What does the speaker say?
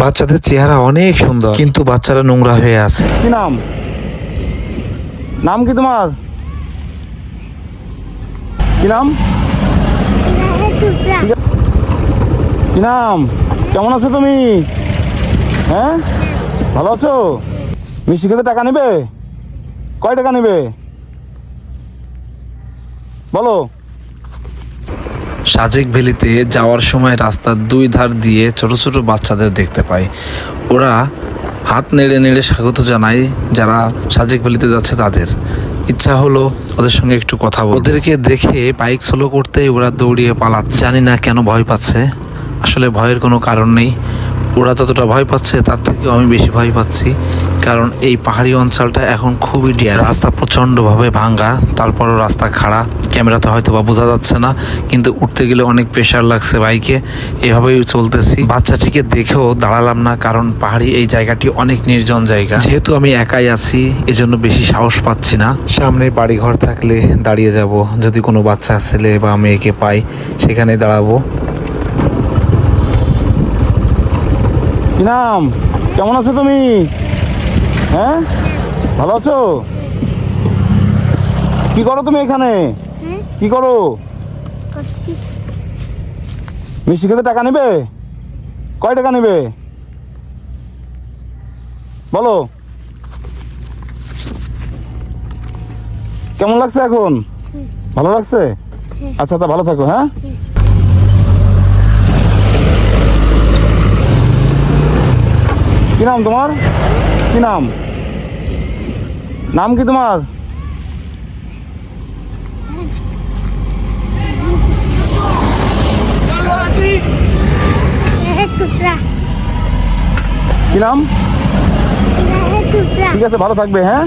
বাচ্চাদের চেহারা অনেক সুন্দর। কিন্তু বাচ্চারা নোংরা হয়ে আছে। কি নাম? নাম কি তোমার? কি নাম? কি নাম? কেমন আছো তুমি? হ্যাঁ? ভালো আছো? মিষ্টি খেতে টাকা নেবে? কয় টাকা নেবে? বলো। সাজেক ভ্যালিতে যাওয়ার সময় রাস্তার দুই ধার দিয়ে ছোট ছোট বাচ্চাদের দেখতে পাই ওরা হাত নেড়ে নেড়ে স্বাগত জানায় যারা সাজেক ভ্যালিতে যাচ্ছে তাদের। ইচ্ছা হলো ওদের সঙ্গে একটু কথা বল ওদেরকে দেখে বাইক স্লো করতে ওরা দৌড়িয়ে পালাচ্ছে। জানি না কেন ভয় পাচ্ছে। আসলে ভয়ের কোনো কারণ নেই। ওরা ততটা ভয় পাচ্ছে, তার থেকেও আমি বেশি ভয় পাচ্ছি। কারণ এই পাহাড়ি অঞ্চলটা এখন খুবই ডিয়ার রাস্তা প্রচণ্ডভাবে ভাঙ্গা, তারপরও রাস্তা খাড়া। ক্যামেরাতে হয়তো বা বোঝা যাচ্ছে না, কিন্তু উঠতে গেলে অনেক প্রেশার লাগছে বাইকে। এভাবেই চলতেছি। বাচ্চাটিকে দেখেও দাঁড়ালাম না, কারণ পাহাড়ি এই জায়গাটি অনেক নির্জন জায়গা। যেহেতু আমি একাই আছি, এজন্য বেশি সাহস পাচ্ছি না। সামনে বাড়ি ঘর থাকলে দাঁড়িয়ে যাব। যদি কোনো বাচ্চা ছেলে বা মেয়েকে পাই, সেখানে দাঁড়াবো। কি নাম কেমন আছো তুমি? হ্যাঁ? ভালো আছো? কি করো তুমি এখানে? কি করো? মিষ্টি খেতে টাকা নেবে? কয় টাকা নেবে? বলো। কেমন লাগছে এখন? ভালো লাগছে? আচ্ছা তা ভালো থাকো হ্যাঁ? কি নাম তোমার? কি নাম? নাম কি তোমার? কি নাম? ঠিক আছে ভালো থাকবে হ্যাঁ?